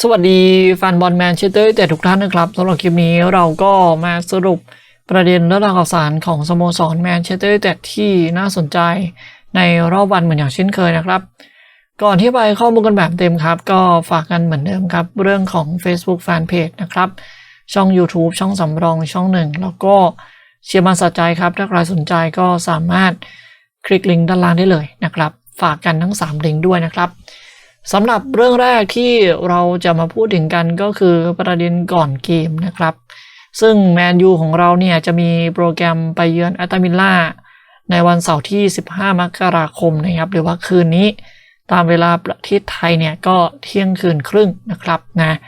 สวัสดีแฟนบอลแมนเชสเตอร์แต่ทุกท่านนะครับสำหรับคลิปนี้เราก็มาสรุปประเด็นและข่าวสารของสโมสรแมนเชสเตอร์แต่ที่น่าสนใจในรอบวันเหมือนอย่างเช่นเคยนะครับ ก่อนที่ไปข้อมูลกันแบบเต็มครับ ก็ฝากกันเหมือนเดิมครับ เรื่องของ Facebook Fanpage นะครับ ช่อง YouTube ช่องสำรองช่องหนึ่งแล้วก็เชียร์มาสะใจครับ ถ้าใครสนใจก็สามารถคลิกลิงก์ด้านล่างได้เลยนะครับ ฝากกันทั้ง 3 ลิงก์ด้วยนะครับ สำหรับเรื่องแรกที่เราจะมาพูดถึงกันก็คือประเด็นก่อนเกมนะครับ ซึ่งแมนยูของเราเนี่ยจะมีโปรแกรมไปเยือนแอตตามิลล่าในวันเสาร์ที่ 15 มกราคมนะครับ หรือว่าคืนนี้ตามเวลาประเทศไทยเนี่ยก็เที่ยงคืนครึ่งนะครับนะ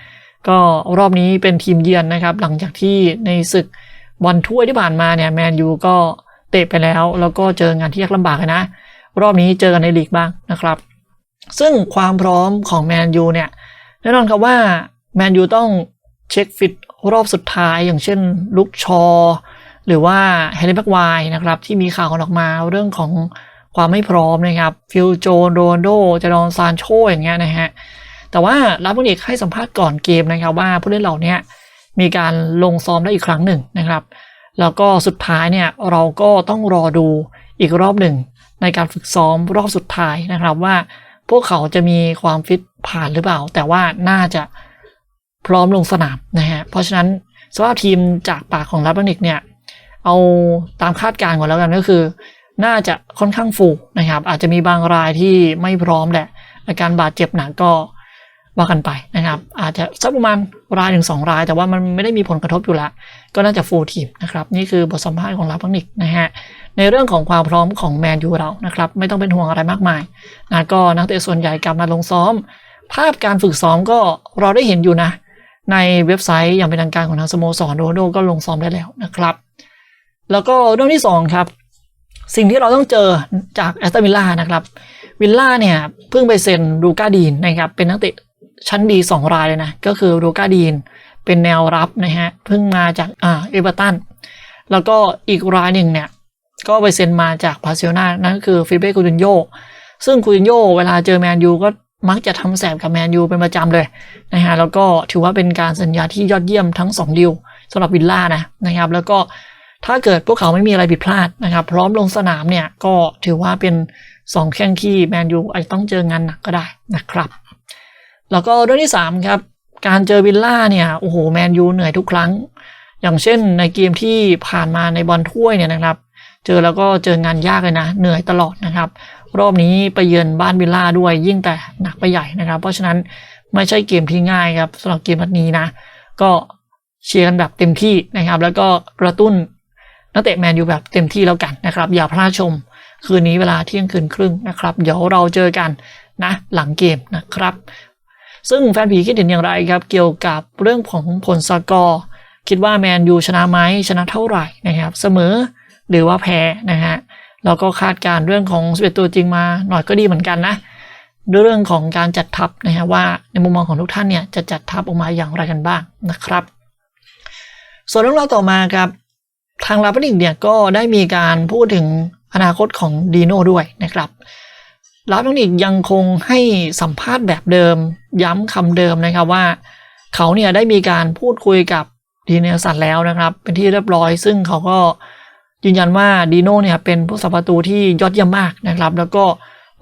ก็รอบนี้เป็นทีมเยือนนะครับ หลังจากที่ในศึกบอลถ้วยที่ผ่านมาเนี่ยแมนยูก็เตะไปแล้ว แล้วก็เจองานที่ยากลำบากนะ รอบนี้เจอกันในลีกบ้างนะครับ ซึ่งความพร้อมของแมนยูเนี่ยแน่นอนครับว่าแมนยูต้องเช็คฟิตรอบสุดท้ายอย่างเช่นลุกชอ หรือว่าแฮร์รี่แบ็กไวน์นะครับ ที่มีข่าวออกมาเรื่องของความไม่พร้อมนะครับ ฟิลโจโรนโดจารอนซานโชอย่างเงี้ยนะฮะแต่ว่ารับบุญเอกให้สัมภาษณ์ก่อนเกมนะครับว่าผู้เล่นเหล่านี้มีการลงซ้อมได้อีกครั้งหนึ่งนะครับ แล้วก็สุดท้ายเนี่ยเราก็ต้องรอดูอีกรอบหนึ่งในการฝึกซ้อมรอบสุดท้ายนะครับว่า พวกเขาจะมีความฟิตผ่านหรือเปล่า แต่ว่าน่าจะพร้อมลงสนามนะฮะ เพราะฉะนั้นสภาพทีมจากปากของรับนิกเนี่ย เอาตามคาดการณ์ก่อนแล้วกันก็คือ น่าจะค่อนข้างฟูนะครับ อาจจะมีบางรายที่ไม่พร้อมแหละ อาการบาดเจ็บหนักก็ว่ากันไปนะครับ อาจจะสักประมาณรายถึงสองราย แต่ว่ามันไม่ได้มีผลกระทบอยู่แล้ว ก็น่าจะฟูลทีมนะครับ นี่คือบทสัมภาษณ์ของรับนิกนะฮะ ในเรื่องของความพร้อมของแมนยูเรานะครับไม่ต้องเป็นห่วงอะไรมากมายนะก็นักเตะส่วนใหญ่กลับมาลงซ้อม ภาพการฝึกซ้อมก็เราได้เห็นอยู่นะ ในเว็บไซต์อย่างเป็นทางการของทางสโมสรโรนลโดก็ลงซ้อมได้แล้วนะครับ แล้วก็เรื่องที่สองครับสิ่งที่เราต้องเจอจากแอสตันวิลล่านะครับวิลล่าเนี่ยเพิ่งไปเซ็นดูกาดีนนะครับเป็นนักเตะชั้นดีสองรายเลยนะ ก็คือดูกาดีนเป็นแนวรับนะฮะเพิ่งมาจากอ่าเอเวอร์ตันแล้วก็อีกรายหนึ่งเนี่ย ก็ไปเซ็นมาจากบาร์เซโลนานั่นก็คือฟิเป้คูตินโยซึ่งคูตินโยเวลาเจอแมนยูก็มักจะทำแสบกับแมนยูเป็นประจำเลยนะฮะแล้วก็ถือว่าเป็นการสัญญาที่ยอดเยี่ยมทั้ง 2 ดิวสำหรับวิลล่านะนะครับ แล้วก็ถ้าเกิดพวกเขาไม่มีอะไรผิดพลาดนะครับ พร้อมลงสนามเนี่ยก็ถือว่าเป็น 2 แข้งที่แมนยูอาจจะต้องเจองานหนักก็ได้นะครับ แล้วก็เรื่องที่ 3 ครับ การเจอวิลล่าเนี่ยโอ้โหแมนยูเหนื่อยทุกครั้ง อย่างเช่นในเกมที่ผ่านมาในบอลถ้วยเนี่ยนะครับ เจอแล้วก็เจองานยากเลยนะ เหนื่อยตลอดนะครับ รอบนี้ไปเยือนบ้านวิลล่าด้วยยิ่งแต่หนักไปใหญ่นะครับ เพราะฉะนั้นไม่ใช่เกมที่ง่ายครับสำหรับเกมนี้นะ ก็เชียร์กันแบบเต็มที่นะครับ แล้วก็กระตุ้นนักเตะแมนยูแบบเต็มที่แล้วกันนะครับ อย่าพลาดชมคืนนี้เวลาเที่ยงคืนครึ่งนะครับ เดี๋ยวเราเจอกันนะหลังเกมนะครับ ซึ่งแฟนผีคิดเห็นอย่างไรครับ เกี่ยวกับเรื่องของผลสกอร์ คิดว่าแมนยูชนะไหมชนะเท่าไหร่นะครับ เสมอ หรือว่าแพ้นะฮะแล้วก็คาดการเรื่องของ11ตัวจริงมาหน่อยก็ดีเหมือนกันนะด้วยเรื่องของการจัดทัพนะฮะว่าในมุมมองของทุกท่านเนี่ยจะจัดทัพออกมาอย่างไรกันบ้างนะครับ ส่วนเรื่องราวต่อมาครับทางลาปนิกเนี่ยก็ได้มีการพูดถึงอนาคตของดีโน่ด้วยนะครับลาปนิกยังคงให้สัมภาษณ์แบบเดิม ย้ำคำเดิมนะครับว่า เขาเนี่ยได้มีการพูดคุยกับดีเนลสันแล้วนะครับ เป็นที่เรียบร้อยซึ่งเขาก็ ยืนยันว่าดีโน่เนี่ยเป็นผู้สัมประตูที่ยอดเยี่ยมมากนะครับ แล้วก็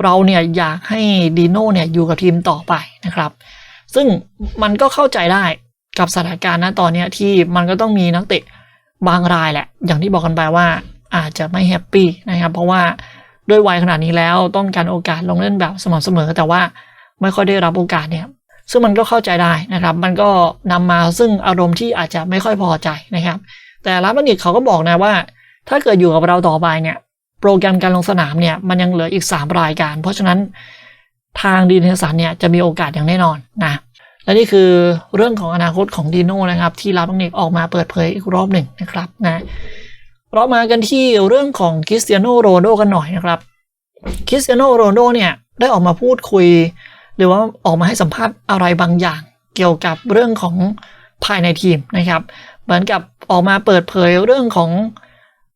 เราเนี่ยอยากให้ดีโน่เนี่ยอยู่กับทีมต่อไปนะครับ ซึ่งมันก็เข้าใจได้กับสถานการณ์ณตอนนี้ที่มันก็ต้องมีนักเตะบางรายแหละ อย่างที่บอกกันไปว่าอาจจะไม่แฮปปี้นะครับ เพราะว่าด้วยวัยขนาดนี้แล้วต้องการโอกาสลงเล่นแบบสม่ำเสมอ แต่ว่าไม่ค่อยได้รับโอกาสเนี่ย ซึ่งมันก็เข้าใจได้นะครับ มันก็นำมาซึ่งอารมณ์ที่อาจจะไม่ค่อยพอใจนะครับ แต่รับบัณฑิตเขาก็บอกนะว่า ถ้าเกิดอยู่กับเราต่อไปเนี่ย โปรแกรมการลงสนามเนี่ยมันยังเหลืออีก 3 รายการ เพราะฉะนั้นทางดีเนสันเนี่ยจะมีโอกาสอย่างแน่นอนนะและนี่คือเรื่องของอนาคตของดีโน่นะครับ ที่รับบัณฑิตออกมาเปิดเผยอีกรอบหนึ่งนะครับนะเรามากันที่เรื่องของคริสเตียโนโรนโดกันหน่อยนะครับคริสเตียโนโรนโดเนี่ยได้ออกมาพูดคุย หรือว่าออกมาให้สัมภาษณ์อะไรบางอย่าง เกี่ยวกับเรื่องของภายในทีมนะครับ เหมือนกับออกมาเปิดเผยเรื่องของ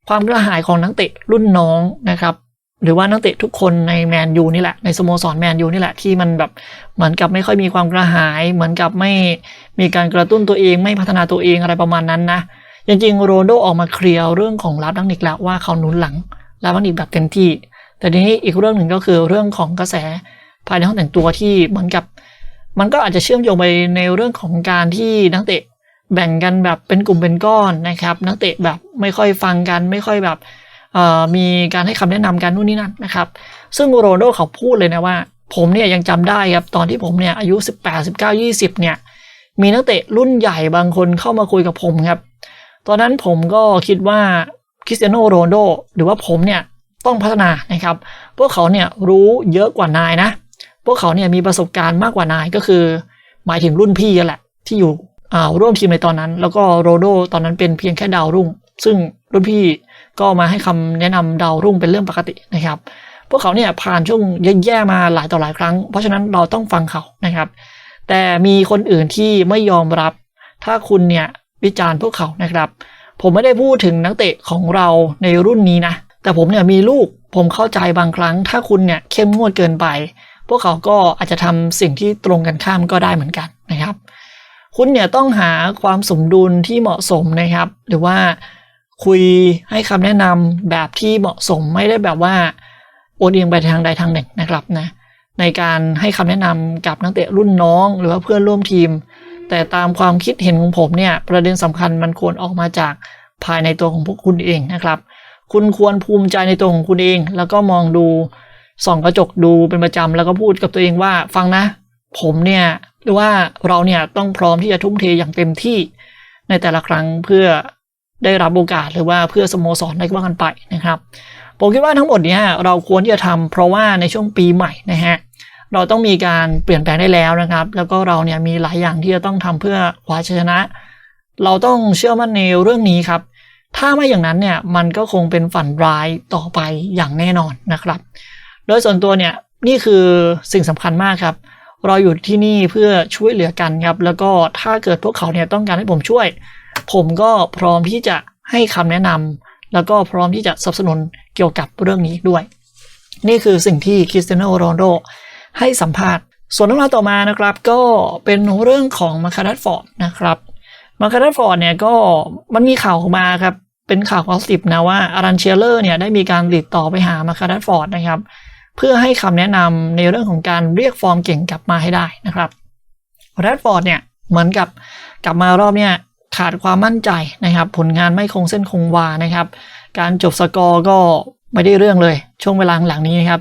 ความกระหายของนักเตะรุ่นน้องนะครับ หรือว่านักเตะทุกคนในแมนยูนี่แหละในสโมสรแมนยูนี่แหละที่มันแบบเหมือนกับไม่ค่อยมีความกระหาย เหมือนกับไม่มีการกระตุ้นตัวเองไม่พัฒนาตัวเองอะไรประมาณนั้นนะจริงๆโรนลโดออกมาเคลียร์เรื่องของลาฟดังนิกแล้วว่าเขาหนุนหลังลาฟดังนิกแบบเต็มที่ แต่ทีนี้อีกเรื่องหนึ่งก็คือเรื่องของกระแสภายในห้องแต่งตัวที่เหมือนกับ มันก็อาจจะเชื่อมโยงไปในเรื่องของการที่นักเตะ แบ่งกันแบบเป็นกลุ่มเป็นก้อนนะครับ นักเตะแบบไม่ค่อยฟังกัน ไม่ค่อยแบบมีการให้คำแนะนำกันนู่นนี่นั่นนะครับ ซึ่งโรนโดเขาพูดเลยนะว่า ผมเนี่ยยังจำได้ครับตอนที่ผมเนี่ยอายุ 18 19 20 เนี่ย มีนักเตะรุ่นใหญ่บางคนเข้ามาคุยกับผมครับ ตอนนั้นผมก็คิดว่าคริสเตียโนโรนโดหรือว่าผมเนี่ยต้องพัฒนานะครับ พวกเขาเนี่ยรู้เยอะกว่านายนะ พวกเขาเนี่ยมีประสบการณ์มากกว่านายก็คือ หมายถึงรุ่นพี่แหละที่อยู่ ร่วมทีมในตอนนั้น แล้วก็โรโดตอนนั้นเป็นเพียงแค่ดาวรุ่ง ซึ่งรุ่นพี่ก็มาให้คำแนะนำดาวรุ่งเป็นเรื่องปกตินะครับ พวกเขาเนี่ยผ่านช่วงแย่ๆมาหลายต่อหลายครั้ง เพราะฉะนั้นเราต้องฟังเขานะครับ แต่มีคนอื่นที่ไม่ยอมรับ ถ้าคุณเนี่ยวิจารณ์พวกเขานะครับ ผมไม่ได้พูดถึงนักเตะของเราในรุ่นนี้นะ แต่ผมเนี่ยมีลูก ผมเข้าใจบางครั้ง ถ้าคุณเนี่ยเข้มงวดเกินไป พวกเขาก็อาจจะทำสิ่งที่ตรงกันข้ามก็ได้เหมือนกันนะครับ คุณเนี่ยต้องหาความสมดุลที่เหมาะสมนะครับ หรือว่าคุยให้คำแนะนำแบบที่เหมาะสมไม่ได้แบบว่าโอนเอียงไปทางใดทางหนึ่งนะครับนะในการให้คำแนะนำกับนักเตะรุ่นน้อง หรือว่าเพื่อนร่วมทีม แต่ตามความคิดเห็นของผมเนี่ยประเด็นสำคัญมันควรออกมาจากภายในตัวของพวกคุณเองนะครับ คุณควรภูมิใจในตัวของคุณเอง แล้วก็มองดูส่องกระจกดูเป็นประจำแล้วก็พูดกับตัวเองว่าฟังนะ ผมเนี่ยหรือว่าเราเนี่ยต้องพร้อมที่จะทุ่มเทอย่างเต็มที่ในแต่ละครั้งเพื่อได้รับโอกาสหรือว่าเพื่อสโมสรได้ว่ากันไปนะครับ ผมคิดว่าทั้งหมดเนี้ยเราควรที่จะทำเพราะว่าในช่วงปีใหม่นะฮะเราต้องมีการเปลี่ยนแปลงได้แล้วนะครับ แล้วก็เราเนี่ยมีหลายอย่างที่จะต้องทำเพื่อคว้าชัยชนะ เราต้องเชื่อมั่นในเรื่องนี้ครับ ถ้าไม่อย่างนั้นเนี่ยมันก็คงเป็นฝันร้ายต่อไปอย่างแน่นอนนะครับ โดยส่วนตัวเนี่ยนี่คือสิ่งสำคัญมากครับ เราอยู่ที่นี่เพื่อช่วยเหลือกันครับ แล้วก็ถ้าเกิดพวกเขาเนี่ยต้องการให้ผมช่วย ผมก็พร้อมที่จะให้คำแนะนำแล้วก็พร้อมที่จะสนับสนุนเกี่ยวกับเรื่องนี้ด้วย นี่คือสิ่งที่คริสเตียโนโรนโดให้สัมภาษณ์ ส่วนเรื่องราวต่อมานะครับ ก็เป็นเรื่องของมาคารัสฟอร์ดนะครับมาคารัสฟอร์ดเนี่ยก็มันมีข่าวออกมาครับเป็นข่าวกอสิบนะว่าอารันเชลเลอร์เนี่ยได้มีการติดต่อไปหามาคารัสฟอร์ดนะครับ เพื่อให้คำแนะนำในเรื่องของการเรียกฟอร์มเก่งกลับมาให้ได้นะครับแรดฟอร์ดเนี่ยเหมือนกับกลับมารอบเนี่ยขาดความมั่นใจนะครับ ผลงานไม่คงเส้นคงวานะครับ การจบสกอร์ก็ไม่ได้เรื่องเลย ช่วงเวลาหลังนี้นะครับ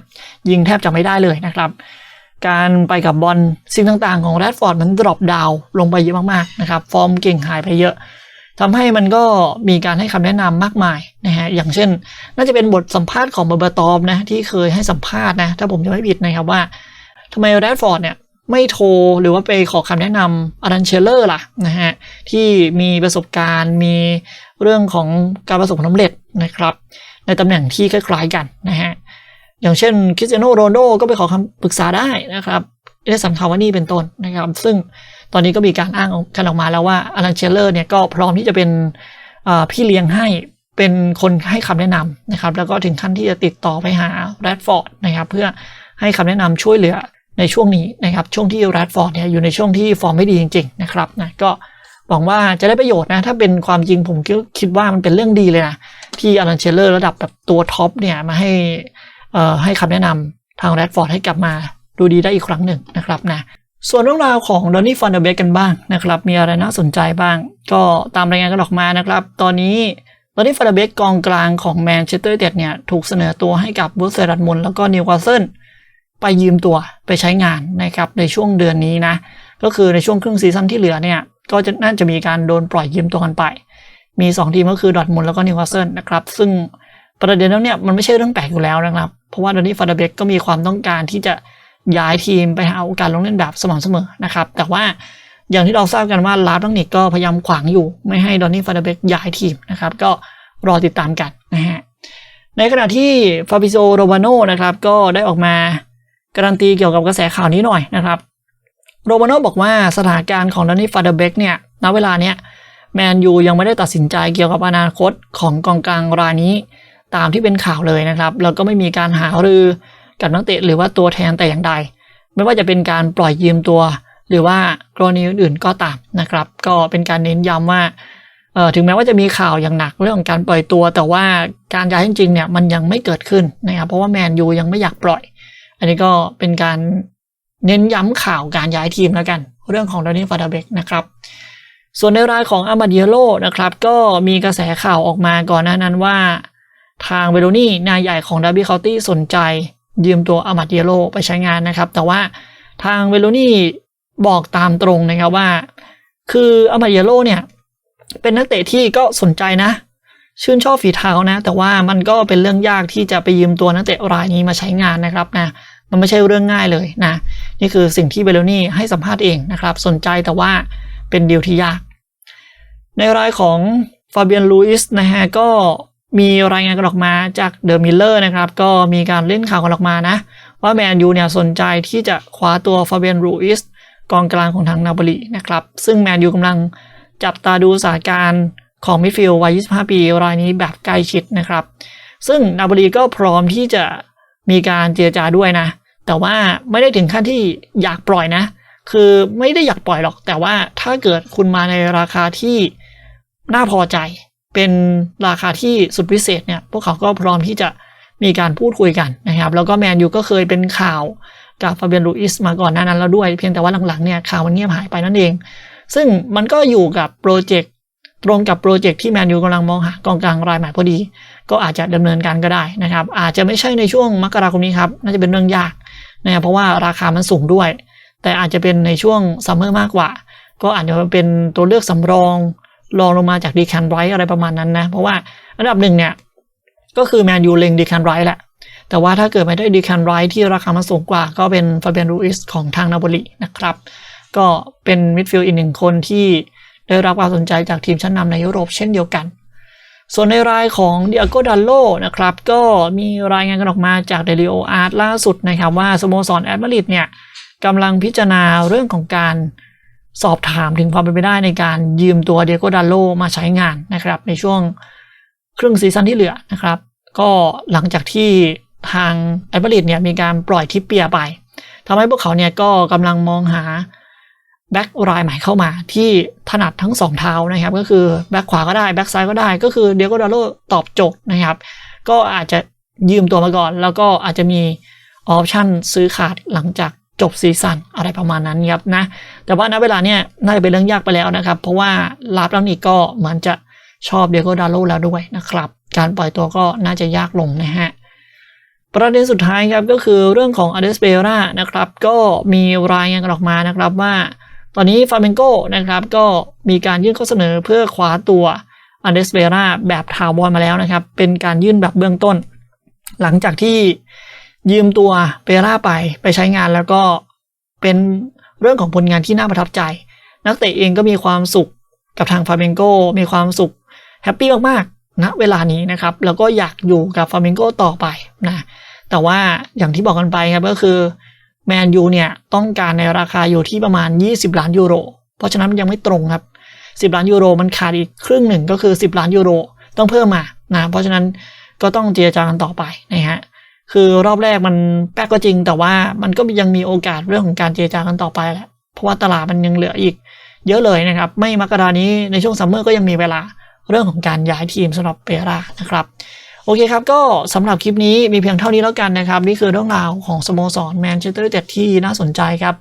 ยิงแทบจะไม่ได้เลยนะครับ การไปกับบอลสิ่งต่างๆ ของแรดฟอร์ดมันดรอปดาวลงไปเยอะมากๆนะครับ ฟอร์มเก่งหายไปเยอะ ทำให้มันก็มีการให้คำแนะนำมากมายนะฮะอย่างเช่น น่าจะเป็นบทสัมภาษณ์ของเบอร์เบอร์ตอมนะที่เคยให้สัมภาษณ์นะถ้าผมจะไม่ผิดนะครับว่าทำไมแรดฟอร์ดเนี่ยไม่โทรหรือว่าไปขอคำแนะนำอารันเชลเลอร์ล่ะนะฮะที่มีประสบการณ์มีเรื่องของการประสบความสำเร็จนะครับ ในตำแหน่งที่คล้ายๆกันนะฮะอย่างเช่นคริสเตียโนโรนโดก็ไปขอคำปรึกษาได้นะครับเอสันคาวานี่เป็นต้นนะครับ ซึ่ง ตอนนี้ก็มีการอ้างกันออกมาแล้วว่าอารันเชลเลอร์เนี่ยก็พร้อมที่จะเป็นพี่เลี้ยงให้เป็นคนให้คำแนะนำนะครับ แล้วก็ถึงขั้นที่จะติดต่อไปหาแรดฟอร์ดนะครับเพื่อให้คำแนะนำช่วยเหลือในช่วงนี้นะครับช่วงที่แรดฟอร์ดเนี่ยอยู่ในช่วงที่ฟอร์มไม่ดีจริง ๆ นะครับนะก็หวังว่าจะได้ประโยชน์นะ ถ้าเป็นความจริงผมก็คิดว่ามันเป็นเรื่องดีเลยนะ ที่อารันเชลเลอร์ระดับแบบตัวท็อปเนี่ยมาให้ให้คำแนะนำทางแรดฟอร์ดให้กลับมาดูดีได้อีกครั้งหนึ่งนะครับนะ ส่วนเรื่องราวของดอนนี่ฟอนเดเบกกันบ้างนะครับ มีอะไรน่าสนใจบ้าง ก็ตามรายงานกันออกมานะครับ ตอนนี้ดอนนี่ฟอนเดเบกกองกลางของแมนเชสเตอร์เต็ดเนี่ยถูกเสนอตัวให้กับบูสเซรัตมนแล้วก็นิวคาสเซิลไปยืมตัวไปใช้งานนะครับในช่วงเดือนนี้นะ ก็คือในช่วงครึ่งซีซั่นที่เหลือเนี่ยก็จะน่าจะมีการโดนปล่อยยืมตัวกันไป มี 2 ทีมก็คือดอทมุนแล้วก็นิวคาสเซิลนะครับ ซึ่งประเด็นแล้วเนี่ยมันไม่ใช่เรื่องแปลกอยู่แล้วนะครับ เพราะว่าดอนนี่ฟอนเดอร์เบกก็มีความต้องการที่จะ ย้ายทีมไปหาโอกาสลงเล่นแบบสม่ำเสมอนะครับ แต่ว่าอย่างที่เราทราบกันว่าลาฟตังนิกก็พยายามขวางอยู่ ไม่ให้ดอนนี่ฟาเดเบกย้ายทีมนะครับ ก็รอติดตามกันนะฮะในขณะที่ฟาบิโซโรวาโนนะครับ ก็ได้ออกมาการันตีเกี่ยวกับกระแสข่าวนี้หน่อยนะครับ โรวาโนบอกว่าสถานการณ์ของดอนนี่ฟาเดเบกเนี่ยณเวลาเนี้ยแมนยูยังไม่ได้ตัดสินใจเกี่ยวกับอนาคตของกองกลางรายนี้ ตามที่เป็นข่าวเลยนะครับ แล้วก็ไม่มีการหารือ กับนักเตะหรือว่าตัวแทนแต่อย่างใด ไม่ว่าจะเป็นการปล่อยยืมตัว หรือว่ากรณีอื่นๆก็ตามนะครับ ก็เป็นการเน้นย้ำว่าถึงแม้ว่าจะมีข่าวอย่างหนักเรื่องของการปล่อยตัว แต่ว่าการย้ายจริงๆเนี่ยมันยังไม่เกิดขึ้นนะครับเพราะว่าแมนยูยังไม่อยากปล่อย อันนี้ก็เป็นการเน้นย้ำข่าวการย้ายทีมแล้วกัน เรื่องของดานิฟาดาเบกนะครับส่วนในรายของอามาเดียโลนะครับก็มีกระแสข่าวออกมาก่อนหน้านั้นว่า ทางเวโรนี่นายใหญ่ของดาร์บี้เคาตี้สนใจ ยืมตัวอามาเดียโลไปใช้งานนะครับ แต่ว่าทางเวโรนี่บอกตามตรงนะครับว่า คืออามาเดียโลเนี่ย เป็นนักเตะที่ก็สนใจนะ ชื่นชอบฝีเท้านะ แต่ว่ามันก็เป็นเรื่องยากที่จะไปยืมตัวนักเตะรายนี้มาใช้งานนะครับนะมันไม่ใช่เรื่องง่ายเลยนะ นี่คือสิ่งที่เบโลนี่ให้สัมภาษณ์เองนะครับ สนใจแต่ว่าเป็นดีลที่ยาก ในรายของฟาเบียนลูอิสนะฮะก็ มีรายงานกันออกมาจากเดอะมิลเลอร์นะครับ ก็มีการเล่นข่าวกันออกมานะ ว่าแมนยูเนี่ยสนใจที่จะคว้าตัวฟาเบียนลูอิสกองกลางของทางนาโปลีนะครับ ซึ่งแมนยูกำลังจับตาดูสถานการณ์ของมิดฟิลด์วัย 25 ปี รายนี้แบบใกล้ชิดนะครับ ซึ่งนาโปลีก็พร้อมที่จะมีการเจรจาด้วยนะ แต่ว่าไม่ได้ถึงขั้นที่อยากปล่อยนะ คือไม่ได้อยากปล่อยหรอก แต่ว่าถ้าเกิดคุณมาในราคาที่น่าพอใจ เป็นราคาที่สุดพิเศษเนี่ยพวกเขาก็พร้อมที่จะมีการพูดคุยกันนะครับ แล้วก็แมนยูก็เคยเป็นข่าวกับฟาเบียนลูอิสมาก่อนหน้านั้นแล้วด้วย เพียงแต่ว่าหลังๆเนี่ยข่าวมันเงียบหายไปนั่นเอง ซึ่งมันก็อยู่กับโปรเจกต์ตรงกับโปรเจกต์ที่แมนยูกำลังมองหากองกลางรายใหม่พอดี ก็อาจจะดำเนินการก็ได้นะครับ อาจจะไม่ใช่ในช่วงมกราคมนี้ครับน่าจะเป็นเรื่องยากนะครับเพราะว่าราคามันสูงด้วย แต่อาจจะเป็นในช่วงซัมเมอร์มากกว่า ก็อาจจะเป็นตัวเลือกสำรอง รองลงมาจากดีแคนไรท์อะไรประมาณนั้นนะ เพราะว่าอันดับหนึ่งเนี่ย ก็คือแมนยูเล็งดีแคนไรท์แหละ แต่ว่าถ้าเกิดไม่ได้ดีแคนไรท์ที่ราคามันสูงกว่า ก็เป็นฟาเบียนรูอิสของทางนาโปลีนะครับ ก็เป็นมิดฟิลด์อีกหนึ่งคนที่ได้รับความสนใจจากทีมชั้นนำในยุโรปเช่นเดียวกัน ส่วนในรายของเดียโกดัลโลนะครับ ก็มีรายงานกันออกมาจากเดลิโออาร์ตล่าสุดนะครับว่าสโมสรแอตมาริดเนี่ยกำลังพิจารณาเรื่องของการ สอบถามถึงความเป็นไปได้ในการยืมตัวเดียโกดัลโลมาใช้งานนะครับ ในช่วงครึ่งซีซั่นที่เหลือนะครับ ก็หลังจากที่ทางแอตมาริดเนี่ยมีการปล่อยทิปเปียไปทำให้พวกเขาเนี่ยก็กำลังมองหาแบ็กรายใหม่เข้ามาที่ถนัดทั้งสองเท้านะครับ ก็คือแบ็กขวาก็ได้แบ็กซ้ายก็ได้ ก็คือเดียโกดาโลตอบโจทย์นะครับ ก็อาจจะยืมตัวมาก่อน แล้วก็อาจจะมีออปชั่นซื้อขาดหลังจาก จบซีซั่นอะไรประมาณนั้นครับนะ แต่ว่าณเวลาเนี้ยน่าจะเป็นเรื่องยากไปแล้วนะครับ เพราะว่าลาบแล้วนี่ก็เหมือนจะชอบเดโกดาโลแล้วด้วยนะครับ การปล่อยตัวก็น่าจะยากลงนะฮะประเด็นสุดท้ายครับก็คือเรื่องของอเดสเปรานะครับก็มีรายงานกันออกมานะครับว่า ตอนนี้ฟาเมนโกนะครับก็มีการยื่นข้อเสนอเพื่อคว้าตัวอเดสเปราแบบทาวอนมาแล้วนะครับ เป็นการยื่นแบบเบื้องต้น หลังจากที่ ยืมตัวเปราไปไปใช้งานแล้วก็เป็นเรื่องของผลงานที่น่าประทับใจ นักเตะเองก็มีความสุขกับทางฟาเมนโกมีความสุขแฮปปี้มากๆณเวลานี้นะครับ แล้วก็อยากอยู่กับฟาเมนโกต่อไปนะแต่ว่าอย่างที่บอกกันไปครับก็คือแมนยูเนี่ยต้องการในราคาอยู่ที่ประมาณ 20 ล้านยูโร เพราะฉะนั้นมันยังไม่ตรงครับ 10 ล้านยูโรมันขาดอีกครึ่งหนึ่งก็คือ 10 ล้านยูโรต้องเพิ่มมานะเพราะฉะนั้นก็ต้องเจรจากันต่อไปนะฮะ คือรอบแรกมันแป๊กก็จริง แต่ว่ามันก็ยังมีโอกาสเรื่องของการเจรจากันต่อไปแหละเพราะว่าตลาดมันยังเหลืออีก เยอะเลยนะครับ ไม่มกรานี้ในช่วงซัมเมอร์ก็ยังมีเวลาเรื่องของการย้ายทีมสำหรับเปรานะครับโอเคครับ ก็สำหรับคลิปนี้มีเพียงเท่านี้แล้วกันนะครับ นี่คือเรื่องราวของสโมสรแมนเชสเตอร์ยูไนเต็ดที่น่าสนใจครับ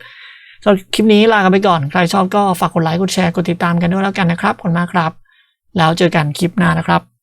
สำหรับคลิปนี้ลากันไปก่อน ใครชอบก็ฝากกดไลค์กดแชร์กดติดตามกันด้วยแล้วกันนะครับขอบคุณมากครับ แล้วเจอกันคลิปหน้านะครับ